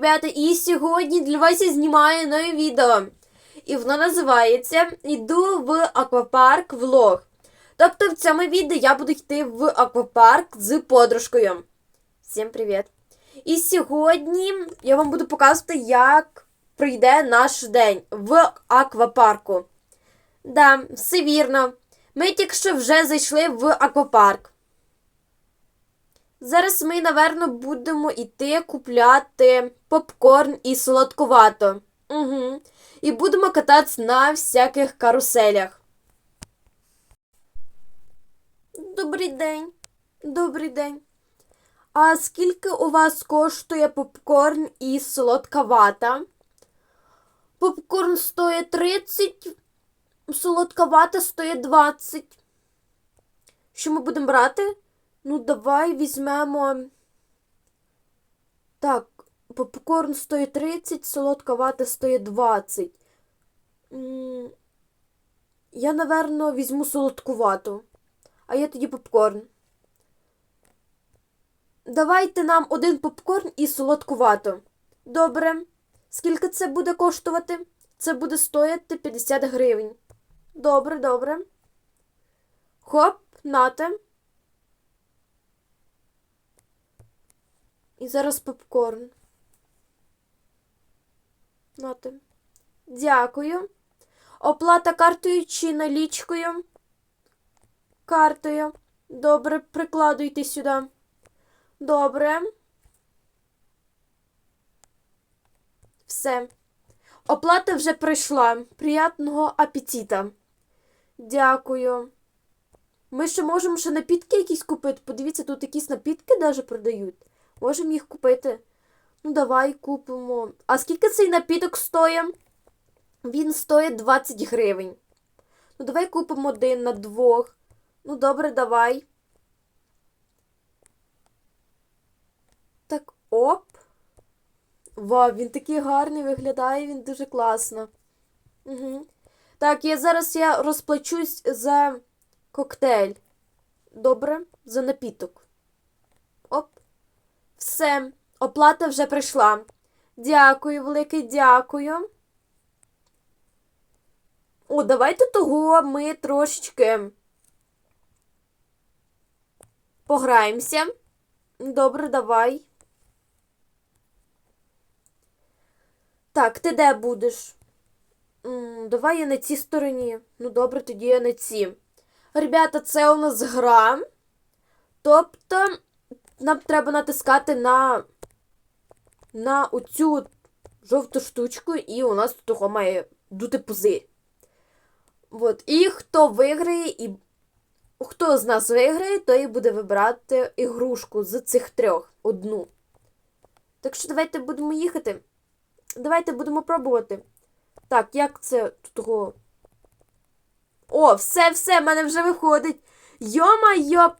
ребята, і сьогодні для вас я знімаю нове відео. І воно називається Іду в аквапарк влог. Тобто в цьому відео я буду йти в аквапарк з подружкою. Всім привіт! І сьогодні я вам буду показувати, як пройде наш день в аквапарку. Да, все вірно. Ми тільки що вже зайшли в аквапарк. Зараз ми, напевно, будемо йти купляти попкорн і солодкувато. Угу. І будемо кататися на всяких каруселях. Добрий день. Добрий день. А скільки у вас коштує попкорн і солодка вата? Попкорн стоїть 30, солодка вата стоїть 20. Що ми будемо брати? Ну, давай візьмемо. Так, попкорн стоїть 30, солодка вата стоїть 20. Я, напевно, візьму солодкувату. А я тоді попкорн. Давайте нам один попкорн і солодкувату. Добре. Скільки це буде коштувати? Це буде стоїти 50 гривень. Добре, добре. Хоп, нате. І зараз попкорн. Нате. Дякую. Оплата картою чи налічкою? Картою. Добре, прикладуйте сюди. Добре. Все. Оплата вже прийшла. Приятного апетита. Дякую. Ми ще можемо ще напітки якісь купити. Подивіться, тут якісь напітки навіть продають. Можемо їх купити. Ну, давай купимо. А скільки цей напіток стоїть? Він стоїть 20 гривень. Ну, давай купимо один на двох. Ну, добре, давай. Так, оп. Вау, він такий гарний виглядає, він дуже класно. Угу. Так, я зараз я розплачусь за коктейль. Добре, за напіток. Все, оплата вже прийшла. Дякую, велике дякую. О, давайте того ми трошечки пограємося. Добре, давай. Так, ти де будеш? Давай я на цій стороні. Ну, добре, тоді я на цій. Ребята, це у нас гра. Тобто, нам треба натискати на на оцю жовту штучку, і у нас тут має дути пузир. От. І хто виграє, і хто з нас виграє, той буде вибирати ігрушку з цих трьох одну. Так що давайте будемо їхати. Давайте будемо пробувати. Так, як це того. О, все, все, в мене вже виходить. Йома-йо,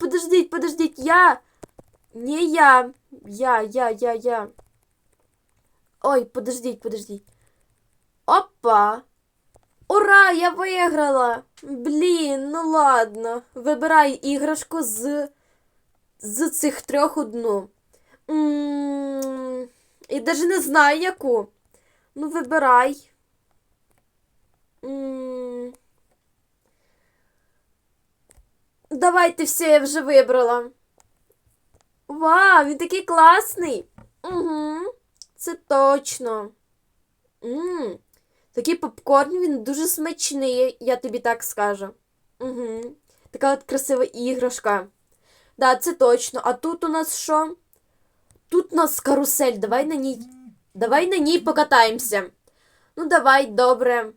подождіть, подождіть, я. Не я. Я, я, я, я. Ой, подождіть, подождіть. Опа! Ура! Я виграла! Блін, ну ладно. Вибирай іграшку з з цих трьох одну. -м, і навіть не знаю яку. Ну, вибирай. М -м Давайте все, я вже вибрала. Вау, він такий класний. Угу, Це точно. Ммм. Такий попкорн, він дуже смачний, я тобі так скажу. Угу. Така от красива іграшка. Да, це точно. А тут у нас що? Тут у нас карусель. Давай на ній. Давай на ній покатаємося. Ну, давай, добре.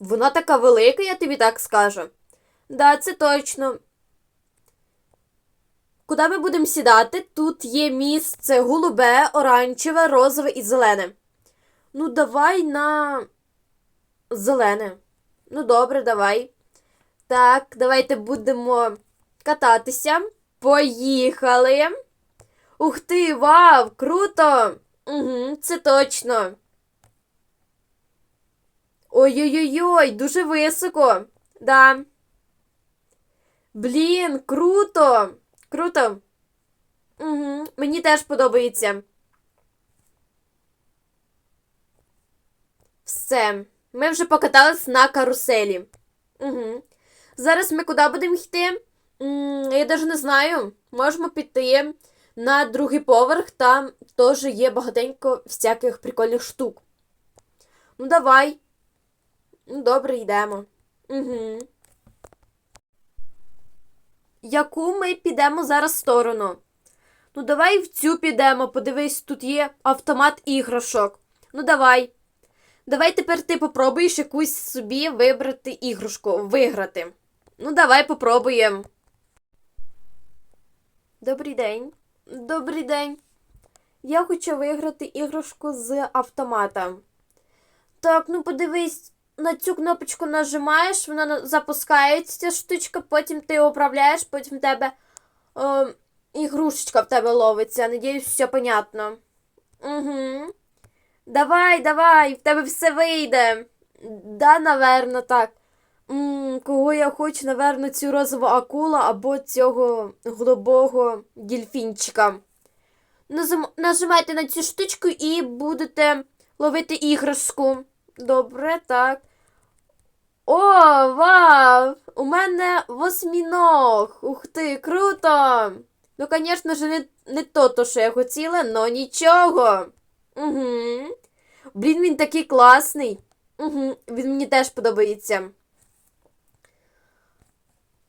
Вона така велика, я тобі так скажу. Да, це точно. Куди ми будемо сідати? Тут є місце голубе, оранжеве, розове і зелене. Ну, давай на зелене. Ну, добре, давай. Так, давайте будемо кататися. Поїхали. Ух ти, вау, круто! Угу, Це точно. Ой-ой-ой, дуже високо. Да. Блін, круто! Круто. Угу. Мені теж подобається. Все. Ми вже покатались на каруселі. Угу. Зараз ми куди будемо йти? Я навіть не знаю. Можемо піти на другий поверх, там теж є багатенько всяких прикольних штук. Ну, давай. Ну, добре, йдемо. Угу. Яку ми підемо зараз сторону? Ну, давай в цю підемо. Подивись, тут є автомат іграшок. Ну, давай. Давай тепер ти попробуєш якусь собі вибрати іграшку, виграти. Ну, давай попробуємо. Добрий день. Добрий день. Я хочу виграти іграшку з автомата. Так, ну подивись, на цю кнопочку нажимаєш, вона запускається ця штучка, потім ти управляєш, потім в тебе е, ігрушечка в тебе ловиться. Надіюсь, все понятно. Угу. Давай, давай, в тебе все вийде. Да, наверно, так. м кого я хочу, наверно, цю розову акулу або цього голубого дільфінчика. Нажимайте на цю штучку і будете ловити іграшку. Добре, так. О, вау! У мене восьміног. Ух ти, круто! Ну, звісно ж, не, не то, то, що я хотіла, но нічого. Угу. Блін, він такий класний. Угу. Він мені теж подобається.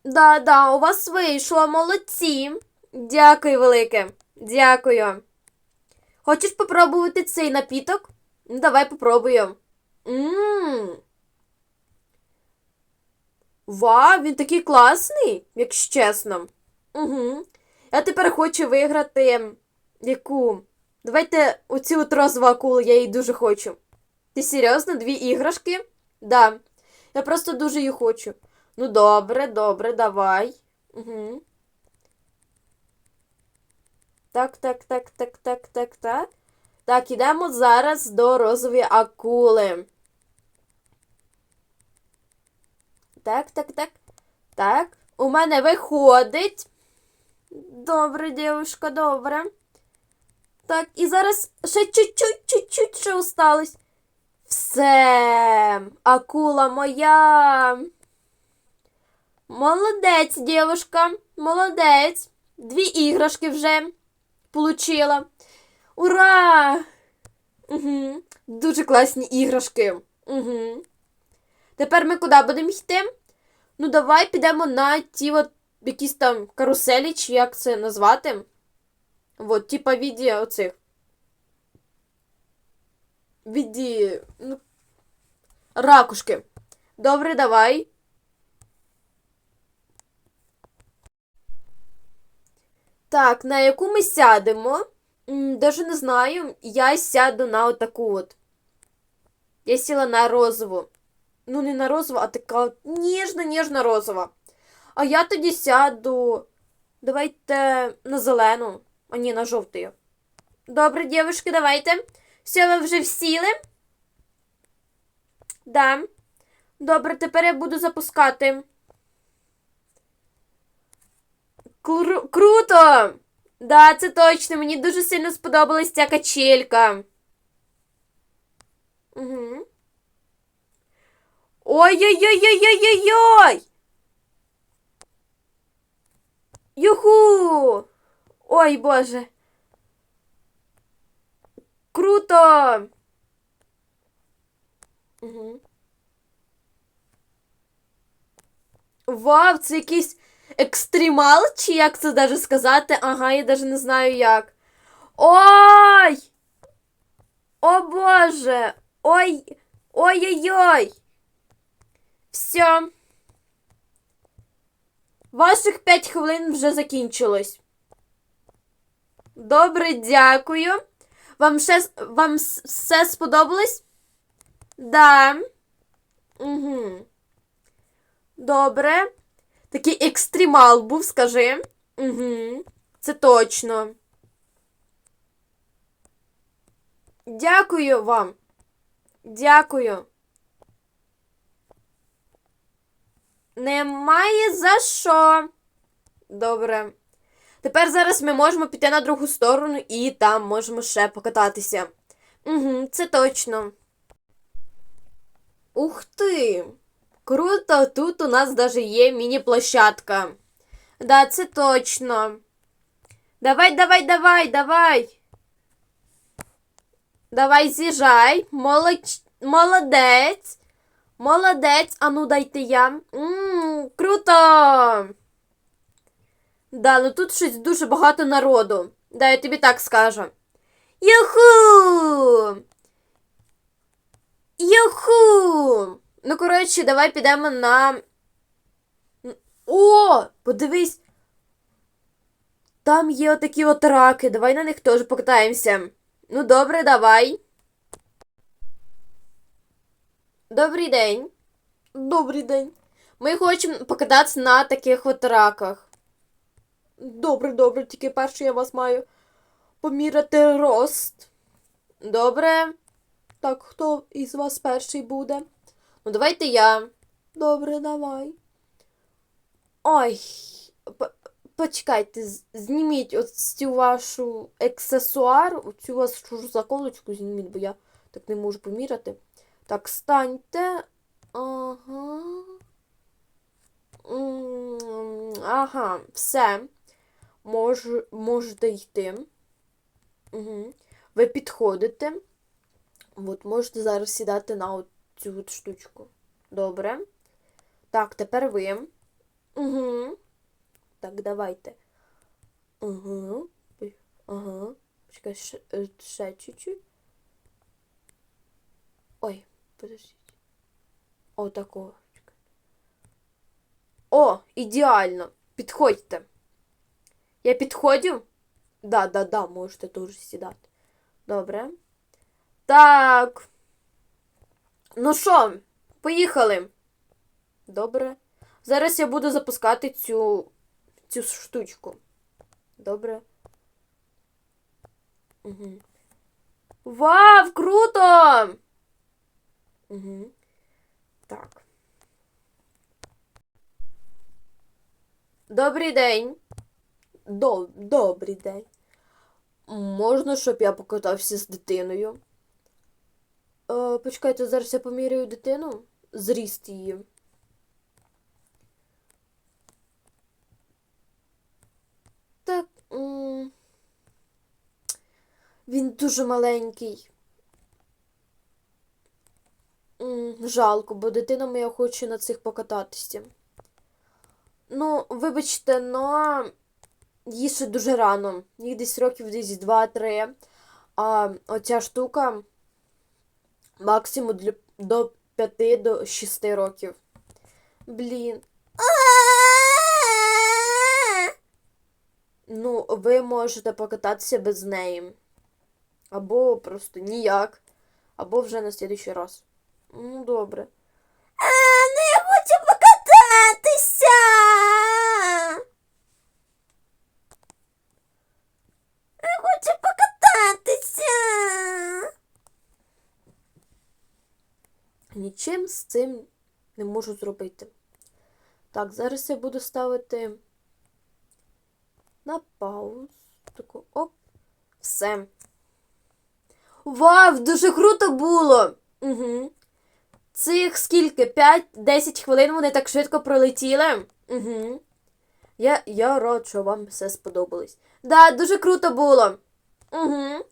Да, да, у вас вийшло, молодці. Дякую велике. Дякую. Хочеш попробувати цей напіток? Ну, давай попробуємо. Ммм. Вау, він такий класний, якщо чесно. Угу. Я тепер хочу виграти яку? Давайте оцю от розову акулу, я її дуже хочу. Ти серйозно? Дві іграшки? Да. Я просто дуже її хочу. Ну, добре, добре, давай. Угу. Так, так, так, так, так, так, так. Так, ідемо зараз до розової акули. Так, так, так. Так. У мене виходить. Добре, дівушка, добре. Так, і зараз ще чуть-чуть, чуть-чуть ще осталось. Все, акула моя. Молодець, дівушка, молодець. Дві іграшки вже получила. Ура! Угу. Дуже класні іграшки. Угу. Тепер ми куди будемо йти? Ну, давай підемо на ті от якісь там каруселі, чи як це назвати. Вот, типа віді оцих. Віді. Ну, ракушки. Добре, давай. Так, на яку ми сядемо? Даже не знаю. Я сяду на отаку от. Я сіла на розову. Ну, не на розову, а така от ніжна-ніжна розова. А я тоді сяду. Давайте на зелену. А ні, на жовтий. Добре, дівчатки, давайте. Все, ви вже всіли? Да. Добре, тепер я буду запускати. Кру- круто! Да, це точно. Мені дуже сильно сподобалась ця качелька. Угу. Ой-ой-ой-ой-ой-ой-ой! Юху! Ой, боже. Круто! Угу. Вау, це якийсь екстремал, чи як це даже сказати? Ага, я даже не знаю як. Ой! О боже! Ой! Ой-ой-ой! Все. Ваших 5 хвилин вже закінчилось. Добре, дякую. Вам ще вам все сподобалось? Да. Угу. Добре. Такий екстремал був, скажи. Угу. Це точно. Дякую вам. Дякую. Немає за що. Добре. Тепер зараз ми можемо піти на другу сторону і там можемо ще покататися. Угу, це точно. Ух ти! Круто, тут у нас даже є міні-площадка. Да, це точно. Давай, давай, давай, давай. Давай, з'їжджай. Молодець. Молодець. А ну дайте я. Круто. Да, ну тут щось дуже багато народу. Да, я тобі так скажу. Юху! Юху! Ну, коротше, давай підемо на. О! Подивись! Там є отакі от раки. Давай на них теж покатаємося. Ну, добре, давай. Добрий день. Добрий день. Ми хочемо покататися на таких от раках. Добре, добре, тільки перше я вас маю поміряти рост. Добре. Так, хто із вас перший буде? Ну, давайте я. Добре, давай. Ой, почекайте, зніміть ось цю вашу аксесуар, цю вашу заколочку зніміть, бо я так не можу поміряти. Так, станьте. Ага. Ага, все. Мож, можете йти. Угу. Ви підходите. От, можете зараз сідати на цю штучку. Добре. Так, тепер ви. Угу. Так, давайте. Угу. Ага. Чекай, ще, е, ще чуть-чуть. Ой, подождіть. О, такого. О, ідеально. Підходьте. Я підходю? Да, да, да, можете теж сідати. Добре. Так. Ну що, поїхали. Добре. Зараз я буду запускати цю цю штучку. Добре. Угу. Вау, круто! Угу. Так. Добрий день. Доб- Добрий день. Можна, щоб я покатався з дитиною? Е, почекайте, зараз я поміряю дитину. Зріст її. Так. м, Він дуже маленький. М, Жалко, бо дитина моя хоче на цих покататися. Ну, вибачте, но їй ще дуже рано. Їй десь років десь 2-3. А оця штука максимум до 5 до 6 років. Блін. Ну, ви можете покататися без неї. Або просто ніяк. Або вже на слідуючий раз. Ну, добре. А, не я хочу покататися. Я хочу покататися. Нічим з цим не можу зробити. Так, зараз я буду ставити на паузу. Таку оп. Все. Вау, дуже круто було! Угу. Цих скільки? 5-10 хвилин вони так швидко пролетіли. Угу. Я, я рад, що вам все сподобалось. Да, дуже круто було. Угу.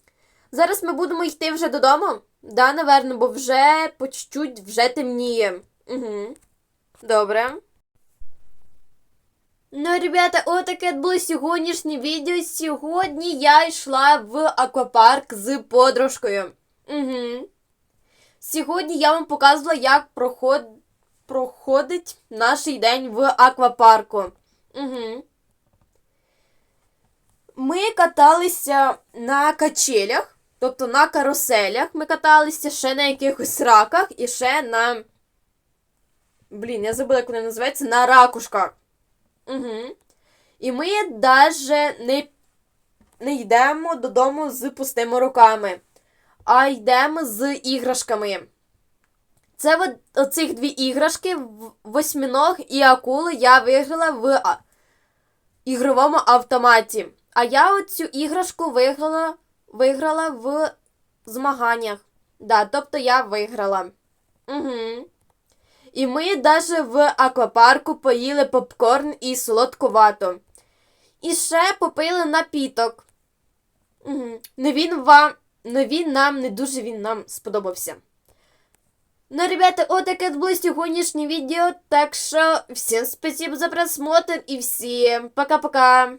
Зараз ми будемо йти вже додому. Да, наверно, бо вже по чуть-чуть вже темніє. Угу. Добре. Ну, ребята, отаке було сьогоднішнє відео. Сьогодні я йшла в аквапарк з подружкою. Угу. Сьогодні я вам показувала, як проход... проходить наш день в аквапарку. Угу. Ми каталися на качелях, тобто на каруселях. Ми каталися ще на якихось раках і ще на. Блін, я забула, як вони називаються, на ракушках. Угу. І ми навіть не, не йдемо додому з пустими руками, а йдемо з іграшками. Це от, оцих дві іграшки, в- восьминог і акули я виграла в, а- ігровому автоматі. А я оцю іграшку виграла, виграла в змаганнях. Да, тобто я виграла. Угу. І ми даже в аквапарку поїли попкорн і солодкувато. І ще попили напіток. Угу. Ну він вам. Ну він нам не дуже він нам сподобався. Ну, ребята, вот таке було сьогоднішнє відео. Так що всім спасибо за просмотр і всім пока-пока.